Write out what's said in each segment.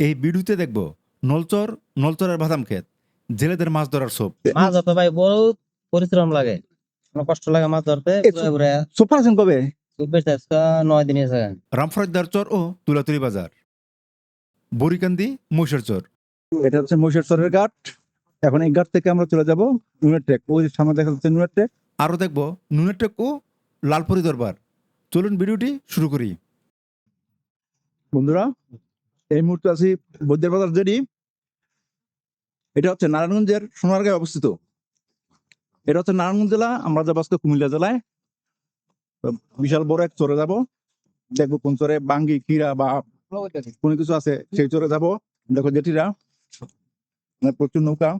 এই ভিডিওতে দেখব নলচর নলচরের বাদাম ক্ষেত। জেলেদের মাছ ধরার সোপ মাছ ধরতে ভাই বহুত পরিশ্রম লাগে। অনেক কষ্ট লাগে মাছ ধরতে সোফা আছেন কবে? নয় দিন চর ও তুলাতুলি বাজার। বরিকান্দি মৈশর চর। এটা হচ্ছে মহিষের চরের ঘাট। এখন এই ঘাট থেকে আমরা চলে যাব নুনের ট্রেক। ওই সামনে দেখা যাচ্ছে নুনের ট্রেক। আরও দেখব নুনের টেক ও লালপরি দরবার। চলুন ভিডিওটি শুরু করি। বন্ধুরা এই মুহূর্তে আছি বৈদ্যের বাজার জেডি। এটা হচ্ছে নারায়ণগঞ্জের সোনারগাঁয়ে অবস্থিত। এটা হচ্ছে নারায়ণগঞ্জ জেলা, আমরা যাব আজকে কুমিল্লা জেলায়। বিশাল বড় এক চরে যাব। দেখব কোন চরে বাঙ্গি কিরা বা কোনো কিছু আছে, সেই চরে যাব। দেখো জেটিরা মানে প্রচুর নৌকা।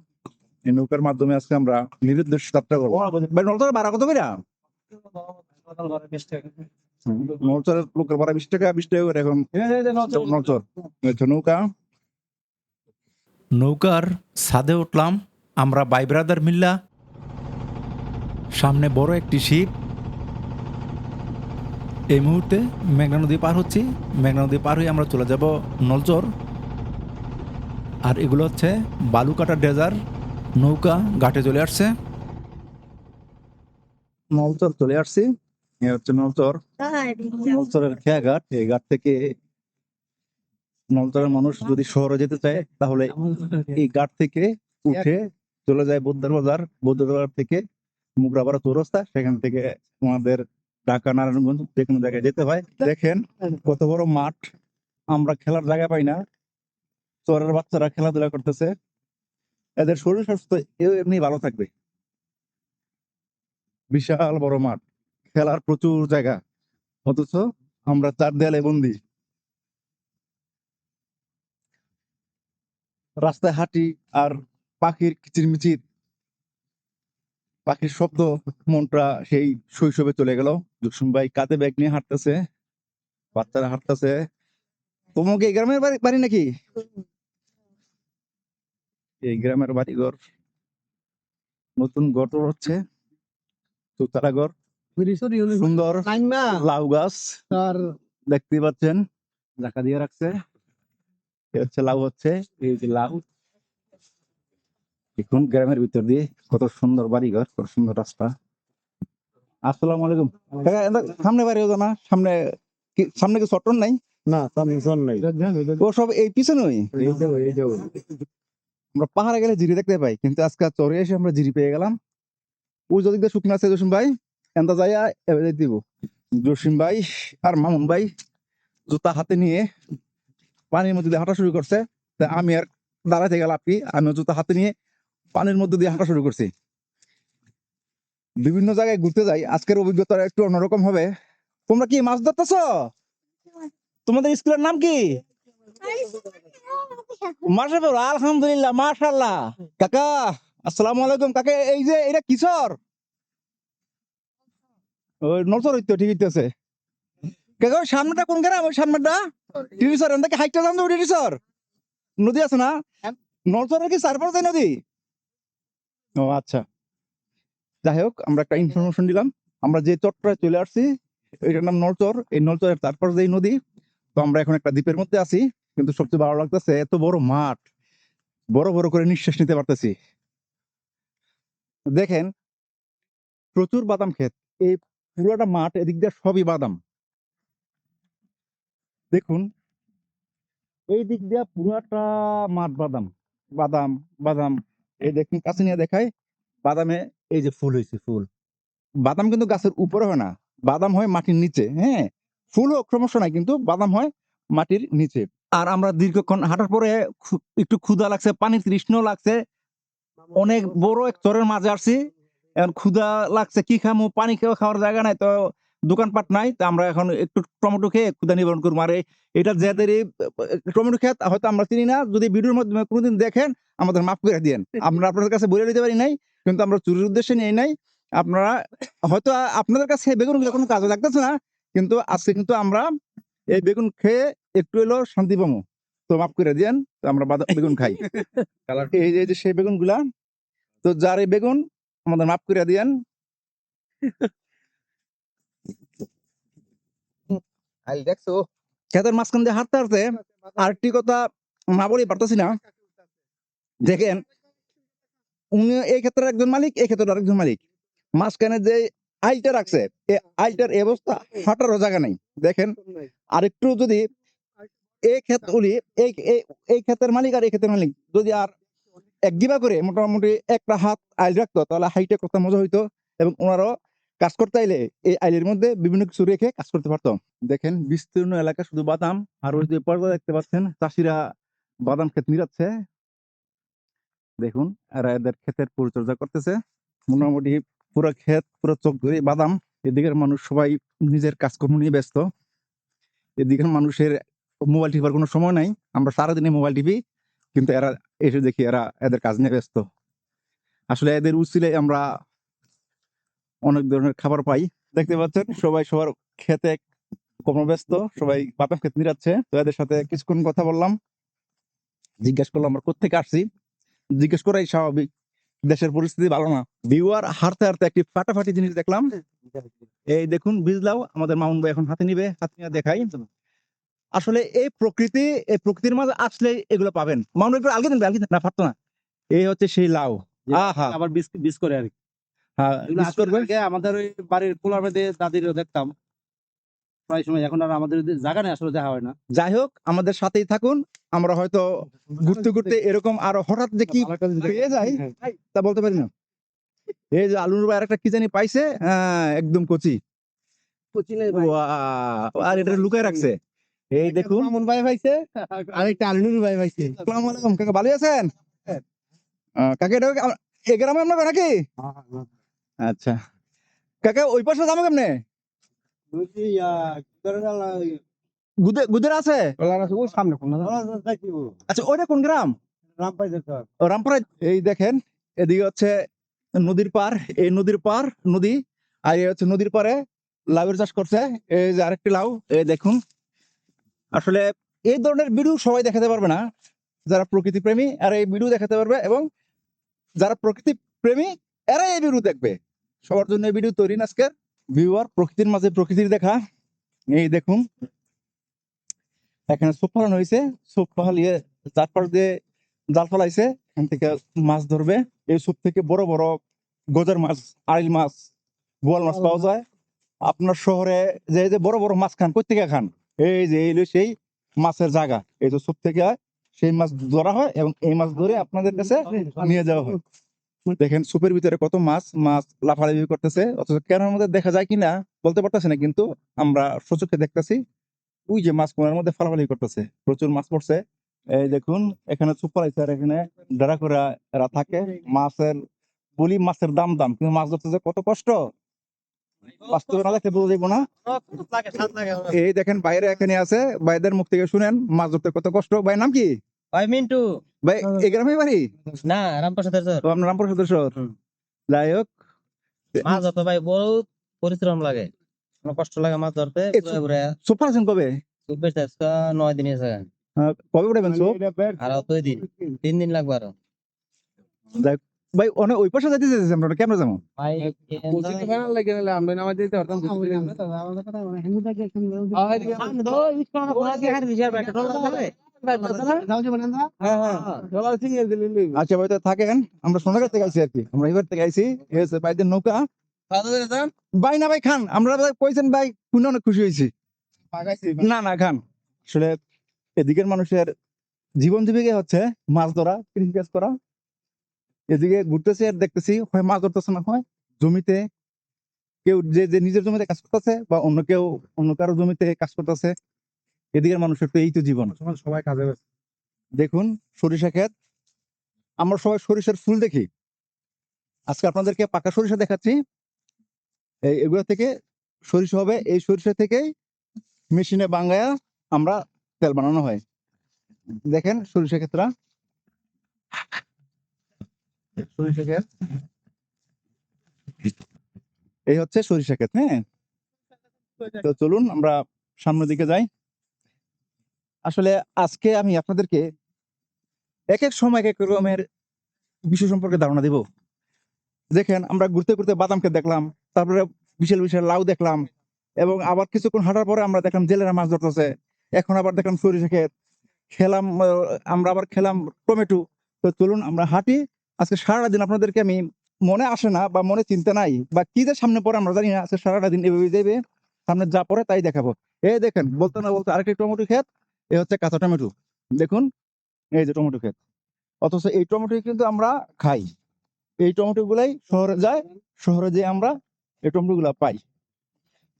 এই নৌকার মাধ্যমে আজকে আমরা নিরুদ্দেশ যাত্রা করব। ভাই কত কইরা? নলচরের লোকের ভাড়া বিশ টাকা বিশ টাকা করে এখন। নলচর। এই নৌকা। নৌকার ছাদে উঠলাম আমরা বাই ব্রাদার মিল্লা। সামনে বড় একটি শিপ এই মুহূর্তে মেঘনা নদী পার হচ্ছি। মেঘনা নদী পার হয়ে আমরা চলে যাব নলচর। আর এগুলো হচ্ছে বালুকাটা ডেজার। নৌকা ঘাটে চলে আসছে। নলচর চলে আসছি। এ হচ্ছে নলচর। নলচরের খেয়া ঘাট এই ঘাট থেকে নলচরের মানুষ যদি শহরে যেতে চায় তাহলে এই ঘাট থেকে উঠে চলে যায় বৌদ্ধার বাজার। বৌদ্ধ বাজার থেকে মুগরাপাড়া চৌরাস্তা সেখান থেকে আমাদের ঢাকা নারায়ণগঞ্জ যে কোনো জায়গায় যেতে হয়। দেখেন কত বড় মাঠ। আমরা খেলার জায়গা পাই না। চরের বাচ্চারা খেলাধুলা করতেছে। এদের শরীর স্বাস্থ্য এমনি ভালো থাকবে। বিশাল বড় মাঠ। খেলার প্রচুর জায়গা। অথচ আমরা চার দেয়ালে বন্দি। রাস্তায় হাঁটি আর পাখির কিচিরমিচির, পাখির শব্দ, মনটা সেই শৈশবে চলে গেল। জুসুম ভাই কাঁধে ব্যাগ নিয়ে হাঁটতেছে, বাচ্চারা হাঁটতেছে। তোমাকে এই গ্রামের বাড়ি বাড়ি নাকি? এই গ্রামের বাড়িঘর। নতুন ঘর হচ্ছে দোতলা ঘর। সুন্দর লাউ গাছ। আর দেখতে পাচ্ছেন ঢাকা দিয়ে রাখছে। হচ্ছে লাউ হচ্ছে এই যে লাউ। দেখুন গ্রামের ভিতর দিয়ে কত সুন্দর বাড়ি ঘর কত সুন্দর রাস্তা। আসসালামু আলাইকুম। কাকা, সামনে বাড়ি হতো না সামনে কি- সামনে কি চট্টন নাই? না সামনে শোন নাই। ও সব এই পিছনেই আমরা পাহাড়ে গেলে জিরি দেখতে পাই কিন্তু আজকে চরে এসে আমরা জিরি পেয়ে গেলাম। ওই যদি শুকনো আছে ভাই। যাইয়া দিব। জসিম ভাই আর মামুন ভাই জুতা হাতে নিয়ে পানির মধ্যে দিয়ে হাঁটা শুরু করছে। তা আমি আর জুতা হাতে নিয়ে পানির মধ্যে দিয়ে হাঁটা শুরু করছি। বিভিন্ন জায়গায় ঘুরতে যাই, আজকের অভিজ্ঞতা একটু অন্যরকম হবে। তোমরা কি মাছ ধরতেছ? তোমাদের স্কুলের নাম কি? মাশাআল্লাহ আলহামদুলিল্লাহ, মাশাআল্লাহ। কাকা, আসসালামু আলাইকুম। কাকা, এই যে, এটা কিশোর? ওই নলসর হইতো ঠিক হইতেছে। সামনেটা কোন গ্রাম? ওই সামনেটা? টিরিসর এখান থেকে হাইটটা টিরিসর নদী আছে না? নলসরের কি চারপাশ যায় নদী? ও আচ্ছা। যাই হোক আমরা একটা ইনফরমেশন দিলাম। আমরা যে চট্টরায় চলে আসছি এটার নাম নলচর এই নলচরের তারপর যেই নদী তো আমরা এখন একটা দ্বীপের মধ্যে আছি। কিন্তু সবচেয়ে ভালো লাগতেছে এত বড় মাঠ। বড় বড় করে নিঃশ্বাস নিতে পারতেছি। দেখেন প্রচুর বাদাম ক্ষেত। এই পুরোটা মাঠ এদিক দিয়ে সবই বাদাম। দেখুন, এই দিক দিয়ে পুরোটা মাঠ বাদাম বাদাম বাদাম। এই দেখুন, কাছে নিয়ে দেখায় বাদামে এই যে ফুল হয়েছে, ফুল। বাদাম কিন্তু গাছের উপরে হয় না, বাদাম হয় মাটির নিচে হ্যাঁ? ফুল হোক সমস্যা নাই, কিন্তু বাদাম হয় মাটির নিচে। আর আমরা দীর্ঘক্ষণ হাঁটার পরে একটু ক্ষুধা লাগছে, পানির তৃষ্ণ লাগছে। অনেক বড় এক চরের মাঝে আসছি এখন ক্ষুধা লাগছে কি খামো? পানি খেয়ে খাওয়ার জায়গা নাই তো দোকানপাট নাই তো আমরা এখন একটু টমেটো খেয়ে ক্ষুধা নিবারণ করব। আর এটা যাদের টমেটো খেত হয়তো আমরা চিনি না যদি ভিডিওর মাধ্যমে কোনোদিন দেখেন আমাদের মাফ করে দিয়েন। আমরা আপনাদের কাছে বলে দিতে পারি নাই কিন্তু আমরা চুরির উদ্দেশ্যে নিয়ে নাই। আপনারা হয়তো আপনাদের কাছে বেগুন কোনো কাজে লাগতেছে না কিন্তু আজকে কিন্তু আমরা এই বেগুন খেয়ে একটু এলো শান্তি পাবো তো মাফ করে দিয়েন তো আমরা বেগুন খাই। এই যে- এই যে সেই বেগুনগুলা তো যার এই বেগুন আমাদের মাফ করে দিয়েন। আইল দেখছ? খেতের মাঝখান দিয়ে হাঁটতে হাঁটতে আরেকটি কথা না বলে পারতেছি না। দেখেন উনি এই ক্ষেত্রে একজন মালিক এই ক্ষেত্রে আরেকজন মালিক। মাঝখানে যে আইলটা রাখছে এই আইলটার অবস্থা হাঁটারও জায়গা নেই। দেখেন আরেকটু যদি এই ক্ষেতগুলি এই এই- এই ক্ষেতের মালিক আর এই ক্ষেতের মালিক যদি আর এক গিবা করে মোটামুটি একটা হাত আইল রাখতো, তাহলে হাইটে করতে মজা হইতো এবং ওনারও কাজ করতে আইলে এই আইলের মধ্যে বিভিন্ন কিছু রেখে কাজ করতে পারতো। দেখেন বিস্তীর্ণ এলাকা শুধু বাদাম আর ওই যে পর্দা দেখতে পাচ্ছেন, চাষিরা বাদাম ক্ষেত নিরাচ্ছে। দেখুন, এরা এদের ক্ষেতের পরিচর্যা করতেছে। মোটামুটি পুরো ক্ষেত, পুরো চোখ ধরে বাদাম। এদিকের মানুষ সবাই নিজের কাজকর্ম নিয়ে ব্যস্ত। এদিকের মানুষের মোবাইল টিপার কোনো সময় নাই। আমরা সারাদিনে মোবাইল টিপি, কিন্তু এরা এসে দেখি এরা এদের কাজ নিয়ে ব্যস্ত। আসলে এদের উচিলে আমরা অনেক ধরনের খাবার পাই। দেখতে পাচ্ছেন, সবাই সবার খেতে কর্মব্যস্ত সবাই বাতাস খেতে নিরাচ্ছে। তো এদের সাথে কিছুক্ষণ কথা বললাম। জিজ্ঞেস করলাম, আমরা কোথেকে আসছি? জিজ্ঞেস করাই স্বাভাবিক, দেশের পরিস্থিতি ভালো না। ভিউয়ার হারতে হারতে একটি ফাটাফাটি জিনিস দেখলাম। এই দেখুন বিজলাও আমাদের মামুন ভাই এখন হাতে নিবে, হাতে নিয়ে দেখাই। আসলে এই প্রকৃতি এই প্রকৃতির মাঝে আসলে এগুলো পাবেন। ভাই একটু আলগে দেন আলগে না পারতো না। এই হচ্ছে সেই লাউ। আহা। আবার বিষ বিষ করে আর কি। হ্যাঁ আমাদের ওই বাড়ির পোলার মধ্যে দাদিরও দেখতাম। প্রায় সময় এখন আর আমাদের জায়গা নেই আসলে দেখা হয় না। যাই হোক আমাদের সাথেই থাকুন। আমরা হয়তো ঘুরতে ঘুরতে এরকম আরও হঠাৎ যে কি পেয়ে যাই। তা বলতে পারি না। এই যে আলুর ভাই একটা কি জানি পাইছে? হ্যাঁ একদম কচি। ওয়াও, আর এটা লুকায় রাখছে? এই দেখুন। মামুন ভাই পাইছে আরেকটা আলনুর ভাই পাইছে। আসসালামু আলাইকুম কাকা ভালো আছেন? আহ, কাকা এটা এই গ্রামে আপনার নাকি? আচ্ছা। কাকা ওই পাশে যাব কেমনে? গুদে গুদের আছে? সামনে কোন আচ্ছা ওইটা কোন গ্রাম? রাম পাইছে তো ও, রামপুরা এই দেখেন এদিকে হচ্ছে নদীর পার এই নদীর পার নদী আর এই হচ্ছে নদীর পারে লাউয়ের চাষ করছে। এই যে আরেকটি লাউ এই দেখুন। আসলে এই ধরনের ভিডিও সবাই দেখাতে পারবে না, যারা প্রকৃতি প্রেমী আর এই ভিডিও দেখাতে পারবে এবং যারা প্রকৃতি প্রেমী এরা এই ভিডিও দেখবে। সবার জন্য এই ভিডিও তৈরি আজকের ভিউয়ার প্রকৃতির মাঝে প্রকৃতির দেখা। এই দেখুন। এখানে সোপ ফলানো হয়েছে। সোপ ফলিয়ে চারপাশ দিয়ে জাল ফলাইছে। এখান থেকে মাছ ধরবে। এই সুপ থেকে বড় বড় গজার মাছ আইল মাছ, বোয়াল মাছ পাওয়া যায়। আপনার শহরে যে যে বড় বড় মাছ খান কোথেকে খান? এই যে, এই সেই মাছের জায়গা। এই যে সুপ থেকে সেই মাছ ধরা হয় এবং এই মাছ ধরে আপনাদের কাছে নিয়ে যাওয়া হয়। দেখেন, সুপের ভিতরে কত মাছ মাছ লাফালাফি করতেছে। অথচ কেন আমাদের দেখা যায় কিনা বলতে পারতেছে না, কিন্তু আমরা সচক্ষে দেখতেছি, ওই যে মাছ কোনার মধ্যে ফালাফালি করতেছে। প্রচুর মাছ পড়ছে। এই দেখুন, এখানে সুপ ফলাইছে আর এখানে ডারা করে এরা থাকে। মাছের, বলি মাছের দাম দাম। কিন্তু মাছ ধরতে যে কত কষ্ট? বাস্তবে না দেখতে বোঝা যাব না। লাগে সাত লাগে এই দেখেন বাইরে এখানে আছে ভাইদের মুখ থেকে শুনেন মাছ ধরতে কত কষ্ট। ভাই নাম কি? ভাই মিন্টু। ভাই এই গ্রামে বাড়ি? না রামপ্রসাদের স্যার আপনার রামপুর সদস্য যাই হোক। মাছ ধরতে ভাই বহুত পরিশ্রম লাগে। কষ্ট লাগে মাছ ধরতে ঘুরে আছেন কবে? বেশি নয় দিন আছে কবে উঠাবেন সুপ আর দুই দিন। তিন দিন লাগবে আরও। ভাই অনেক ওই পাশে যাইতে চাইছে আমরা কেমন যাব আচ্ছা ভাই তো থাকেন। আমরা সোনাগার থেকে আইছি আর কি। আমরা এবার থেকে আইছি। ভাইদের নৌকা। ভাই না ভাই খান। আমরা কইছেন ভাই শুনে অনেক খুশি হয়েছি। না না খান। আসলে এদিকের মানুষের জীবন জীবিকা হচ্ছে মাছ ধরা কৃষি কাজ করা। এদিকে ঘুরতেছি আর দেখতেছি হয় মাছ ধরতেছে না হয় জমিতে কেউ যে যে নিজের জমিতে কাজ করতেছে বা অন্য কেউ অন্য কারও জমিতে কাজ করতেছে এদিকের মানুষের তো এই তো জীবন। সবাই কাজে দেখুন সরিষা ক্ষেত আমরা সবাই সরিষার ফুল দেখি। আজকে আপনাদেরকে পাকা সরিষা দেখাচ্ছি। এই এগুলো থেকে সরিষা হবে এই সরিষা থেকেই মেশিনে বাঙ্গায়া আমরা তেল বানানো হয়। দেখেন সরিষা ক্ষেতরা এই হচ্ছে সরিষা ক্ষেত হ্যাঁ? তো চলুন আমরা সামনের দিকে যাই। আসলে আজকে আমি আপনাদেরকে এক এক সময়, এক এক রকমের বিষয় সম্পর্কে ধারণা দিব। দেখেন, আমরা ঘুরতে ঘুরতে বাদাম ক্ষেত দেখলাম, তারপরে বিশাল বিশাল লাউ দেখলাম, এবং আবার কিছুক্ষণ হাঁটার পরে আমরা দেখলাম জেলেরা মাছ ধরতেছে। এখন আবার দেখলাম সরিষা ক্ষেত, খেলাম, আমরা আবার খেলাম টমেটো। তো চলুন আমরা হাঁটি আজকে সারাটা দিন আপনাদেরকে আমি মনে আসে না বা মনে চিন্তা নাই বা কি যে সামনে পড়ে আমরা জানি না। আজকে সারাটা দিন এভাবে যাবে সামনে যা পড়ে তাই দেখাবো। এই দেখেন বলতে না বলতে আরেকটি টমেটো ক্ষেত এ হচ্ছে কাঁচা টমেটো। দেখুন এই যে টমেটো ক্ষেত। অথচ এই টমেটো কিন্তু আমরা খাই। এই টমেটো গুলাই শহরে যায় শহরে যেয়ে আমরা এই টমেটো গুলা পাই।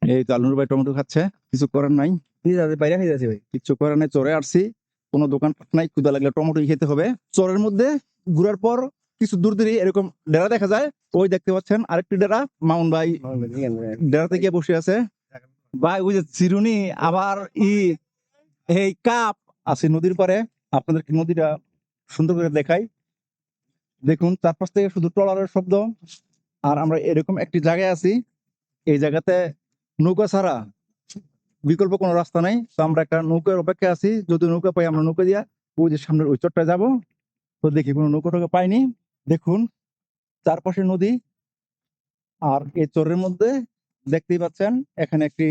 এই তো আলুর ভাই টমেটো খাচ্ছে কিছু করার নাই। বাইরে যাচ্ছে ভাই। কিচ্ছু করার নাই চরে আসছি। কোনো দোকান নাই ক্ষুদা লাগলে টমেটো খেতে হবে। চরের মধ্যে ঘুরার পর কিছু দূর দূরে এরকম ডেরা দেখা যায়। ওই দেখতে পাচ্ছেন আরেকটি ডেরা মাউন ভাই ডেরাতে গিয়ে বসে আছে। ভাই, ওই যে চিরুনি আবার ই, এই কাপ। আছে নদীর পারে আপনাদেরকে নদীটা সুন্দর করে দেখাই। দেখুন চারপাশ থেকে শুধু ট্রলারের শব্দ। আর আমরা এরকম একটি জায়গায় আছি। এই জায়গাতে নৌকা ছাড়া বিকল্প কোনো রাস্তা নাই। তো আমরা একটা নৌকার অপেক্ষা আছি। যদি নৌকা পাই, আমরা নৌকা দিয়া ওই যে সামনের ওই চটটা যাব। তো দেখি কোনো নৌকা টোকা পাইনি। দেখুন চারপাশে নদী আর এই চরের মধ্যে দেখতেই পাচ্ছেন, এখানে একটি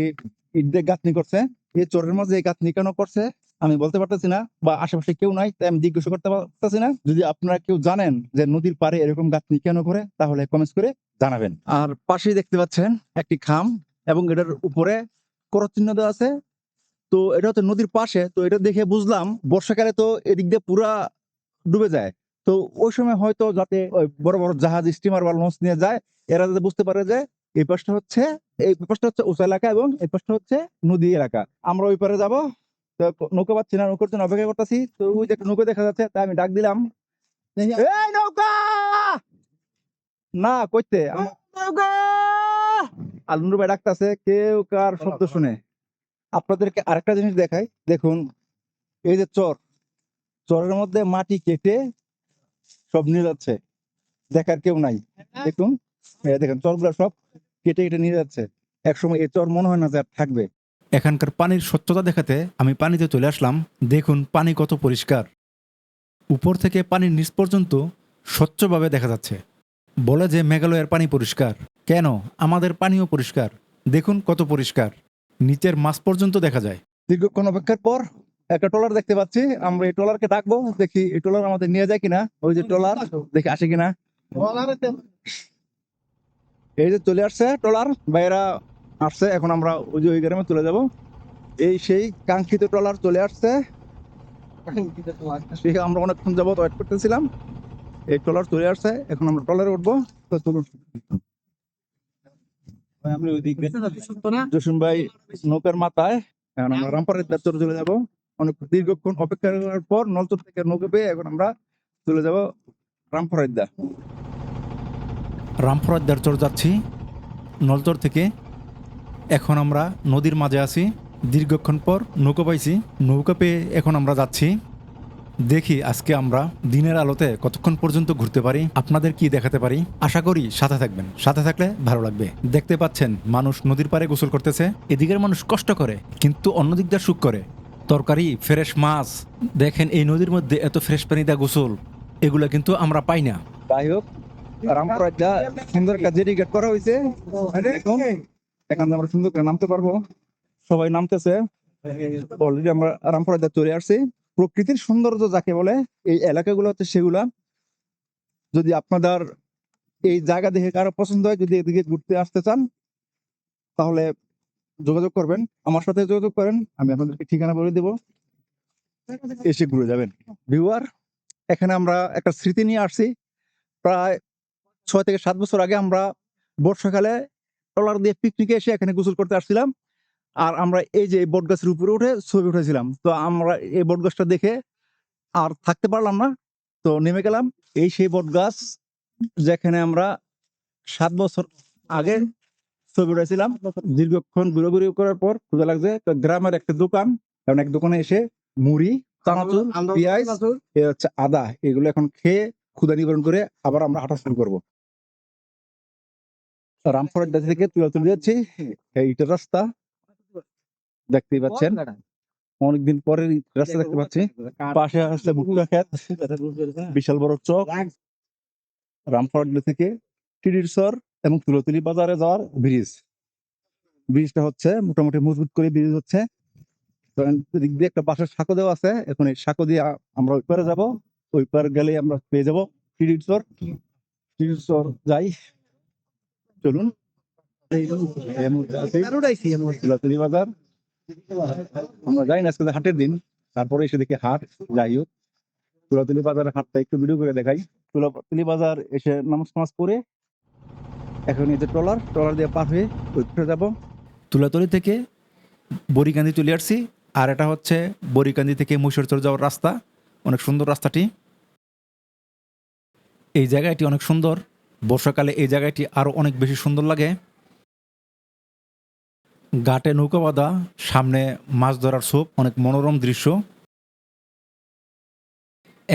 ইট দিয়ে গাঁথনি করছে। এই চরের মধ্যে এই গাঁথনি কেন করছে, আমি বলতে পারতেছি না বা আশেপাশে কেউ নাই, তাই আমি জিজ্ঞাসা করতে পারতেছি না। যদি আপনারা কেউ জানেন যে নদীর পাড়ে এরকম গাঁথনি কেন করে তাহলে কমেন্টস করে জানাবেন। আর পাশেই দেখতে পাচ্ছেন একটি খাম এবং এটার উপরে করত চিহ্ন দেওয়া আছে। তো এটা হচ্ছে নদীর পাশে, তো এটা দেখে বুঝলাম, বর্ষাকালে তো এদিক দিয়ে পুরা ডুবে যায়। তো ওই সময় হয়তো যাতে বড় বড় জাহাজ স্টিমার বা লঞ্চ নিয়ে যায় এরা যাতে বুঝতে পারে যে এই পাশটা হচ্ছে এই পাশটা হচ্ছে উঁচু এলাকা এবং এই পাশটা হচ্ছে নদী এলাকা। আমরা ওই পারে যাব তো নৌকা পাচ্ছি না নৌকার জন্য অপেক্ষা করতেছি। তো ওই যে নৌকা দেখা যাচ্ছে তাই আমি ডাক দিলাম। এই নৌকা! না কইতে নৌকা! আলুর ভাই ডাকতেছে কেউ কার শব্দ শুনে। আপনাদেরকে আরেকটা জিনিস দেখাই দেখুন এই যে চর চরের মধ্যে মাটি কেটে সব নিয়ে যাচ্ছে। দেখার কেউ নাই। দেখুন এই দেখেন চরগুলো সব কেটে কেটে নিয়ে যাচ্ছে। একসময় এই চর মনে হয় না যে আর থাকবে। এখানকার পানির স্বচ্ছতা দেখাতে আমি পানিতে চলে আসলাম। দেখুন পানি কত পরিষ্কার। উপর থেকে পানির নিচ পর্যন্ত স্বচ্ছভাবে দেখা যাচ্ছে। বলে যে মেঘালয়ের পানি পরিষ্কার। কেন? আমাদের পানিও পরিষ্কার। দেখুন কত পরিষ্কার। নিচের মাছ পর্যন্ত দেখা যায়। দীর্ঘক্ষণ অপেক্ষার পর একটা ট্রলার দেখতে পাচ্ছি। আমরা এই ট্রলারকে ডাকবো দেখি এই ট্রলার আমাদের নিয়ে যায় কিনা। ওই যে ট্রলার দেখি আসে কিনা। এই যে চলে আসছে ট্রলার বাইরা আসছে এখন আমরা ওই যে ওই গ্রামে চলে যাব। এই সেই কাঙ্ক্ষিত ট্রলার চলে আসছে। আমরা অনেকক্ষণ যাবত ওয়েট করতেছিলাম। এই ট্রলার চলে আসছে এখন আমরা ট্রলারে উঠবো। তো চলুন। জসিম ভাই নৌকার মাথায় এখন আমরা রামপাড়ের চলে চলে যাব। অনেক দীর্ঘক্ষণ অপেক্ষা করার পর নলচর থেকে নৌকা পেয়ে এখন আমরা চলে যাব রামপুর রামফরাদ্দার চর যাচ্ছি। নলচর থেকে এখন আমরা নদীর মাঝে আছি। দীর্ঘক্ষণ পর নৌকা পাইছি। নৌকা পেয়ে এখন আমরা যাচ্ছি। দেখি আজকে আমরা দিনের আলোতে কতক্ষণ পর্যন্ত ঘুরতে পারি, আপনাদের কি দেখাতে পারি, আশা করি সাথে থাকবেন। সাথে থাকলে ভালো লাগবে। দেখতে পাচ্ছেন মানুষ নদীর পাড়ে গোসল করতেছে। এদিকের মানুষ কষ্ট করে, কিন্তু অন্য দিক দিয়ে সুখ করে। তরকারি, ফ্রেশ মাছ। দেখেন, এই নদীর মধ্যে এত ফ্রেশ পানি দেওয়া গোসল, এগুলো কিন্তু আমরা পাই না। যাই হোক রামপাড়ের সুন্দর একটা জেডি গেট করা হয়েছে। দেখুন এখান আমরা সুন্দর করে নামতে পারব। সবাই নামতেছে। অলরেডি আমরা রামপাড়ের চলে আসছি। প্রকৃতির সৌন্দর্য যাকে বলে, এই এলাকাগুলো হচ্ছে সেগুলা। যদি আপনাদের এই জায়গা দেখে কারও পছন্দ হয়, যদি এদিকে ঘুরতে আসতে চান, তাহলে যোগাযোগ করবেন। আমার সাথে যোগাযোগ করেন, আমি আপনাদেরকে ঠিকানা বলে দেব। এসে ঘুরে যাবেন। ভিউয়ার এখানে আমরা একটা স্মৃতি নিয়ে আসছি। প্রায় ছয় থেকে সাত বছর আগে আমরা বর্ষাকালে ট্রলার দিয়ে পিকনিকে এসে এখানে গোসল করতে আসছিলাম। আর আমরা এই যে বট গাছের উপরে উঠে ছবি উঠেছিলাম। তো আমরা এই বট গাছটা দেখে আর থাকতে পারলাম না। তো নেমে গেলাম। এই সেই বট গাছ যেখানে আমরা সাত বছর আগে ছবি উঠেছিলাম দীর্ঘক্ষণ ঘুরাঘুরি করার পর ক্ষুদা লাগছে তো গ্রামের একটা দোকান। কারণ এক দোকানে এসে মুড়ি চানাচুর পেঁয়াজ হচ্ছে আদা এগুলো এখন খেয়ে ক্ষুদা নিবারণ করে আবার আমরা হাঁটা শুরু করব। রামপুরের দাঁড়ি থেকে তুলে তুলে যাচ্ছি। ইটের রাস্তা দেখতেই পাচ্ছেন। অনেকদিন পরে রাস্তা দেখতে পাচ্ছি। পাশে আসছে ভুট্টা ক্ষেত বিশাল বড় চক। রামপুরের থেকে টিডির সর এবং তুলতুলি বাজারে যাওয়ার ব্রিজ। ব্রিজটা হচ্ছে মোটামুটি মজবুত করে ব্রিজ হচ্ছে। তো এদিক দিয়ে একটা বাঁশের সাঁকো দেওয়া আছে। এখন এই সাঁকো দিয়ে আমরা ওই পারে যাব। ওই পার গেলে আমরা পেয়ে যাব ক্রেডিট স্টোর যাই। চলুন। তুলাতুলি বাজার। আমরা যাই না আজকে হাটের দিন। তারপরে এসে দেখি হাট যাই হোক। তুলাতুলি বাজারের হাটটা একটু ভিডিও করে দেখাই। তুলাতুলি বাজার এসে নামাজ নামাজ পড়ে এখন এই যে ট্রলার ট্রলার দিয়ে পার হয়ে ওই পারে যাব। তুলাতলি থেকে বরিকান্দি চলে আসছি, আর এটা হচ্ছে বরিকান্দি থেকে মুসরচর যাওয়ার রাস্তা। অনেক সুন্দর রাস্তাটি। এই জায়গাটি অনেক সুন্দর। বর্ষাকালে এই জায়গাটি আরও অনেক বেশি সুন্দর লাগে। ঘাটে নৌকা বাঁধা, সামনে মাছ ধরার সোপ অনেক মনোরম দৃশ্য।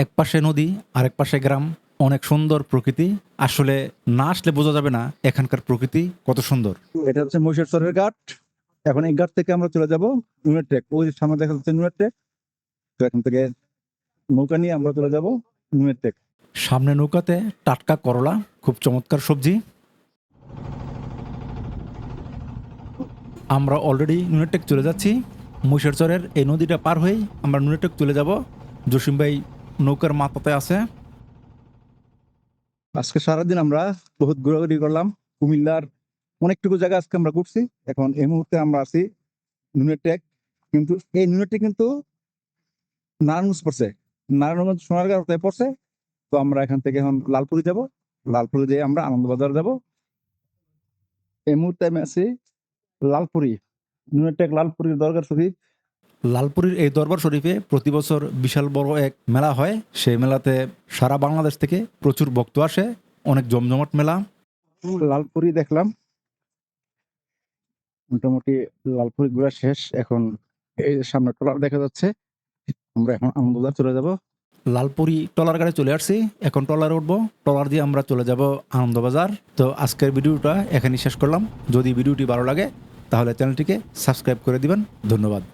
এক পাশে নদী, আরেক পাশে গ্রাম। অনেক সুন্দর প্রকৃতি। আসলে না আসলে বোঝা যাবে না এখানকার প্রকৃতি কত সুন্দর। এটা হচ্ছে মহিষেশ্বরের ঘাট। এখন এই ঘাট থেকে আমরা চলে যাব নুনের ট্রেক ওই সামনে দেখা যাচ্ছে নুনের ট্রেক তো এখান থেকে নৌকা নিয়ে আমরা চলে যাব নুনের ট্রেক সামনে নৌকাতে টাটকা করলা খুব চমৎকার সবজি। আমরা অলরেডি নুনেটেক চলে যাচ্ছি। মুশেরচরের এই নদীটা পার হয়ে আমরা নুনেটেক চলে যাব। জসিম ভাই নৌকার মাথাতে আছে। আজকে সারাদিন আমরা বহুত ঘোরাঘুরি করলাম। কুমিল্লার অনেকটুকু জায়গা আজকে আমরা ঘুরছি। এখন এই মুহূর্তে আমরা আছি নুনের ট্রেক কিন্তু এই নুনের ট্রেক কিন্তু নারায়ণগঞ্জ পড়ছে। নারায়ণগঞ্জ সোনারগাঁওতে পড়ছে। তো আমরা এখান থেকে এখন লালপুরি যাব। লালপুরি যেয়ে আমরা আনন্দবাজার যাব। এই মুহূর্তে আমি আছি লালপুরি। নুনের ট্রেক লালপুরির দরকার শরীফ লালপুরীর এই দরবার শরীফে প্রতি বছর বিশাল বড় এক মেলা হয়। সেই মেলাতে সারা বাংলাদেশ থেকে প্রচুর ভক্ত আসে অনেক জমজমাট মেলা। লালপুরি দেখলাম। মোটামুটি লালপুরি ঘোরা শেষ। এখন এই সামনে ট্রলার দেখা যাচ্ছে আমরা এখন আনন্দবাজার চলে যাব। লালপুরি টলার গাড়ি চলে আসছি। এখন টলারে উঠবো। টলার দিয়ে আমরা চলে যাব আনন্দবাজার। তো আজকের ভিডিওটা এখানেই শেষ করলাম। যদি ভিডিওটি ভালো লাগে তাহলে চ্যানেলটিকে সাবস্ক্রাইব করে দিবেন। ধন্যবাদ।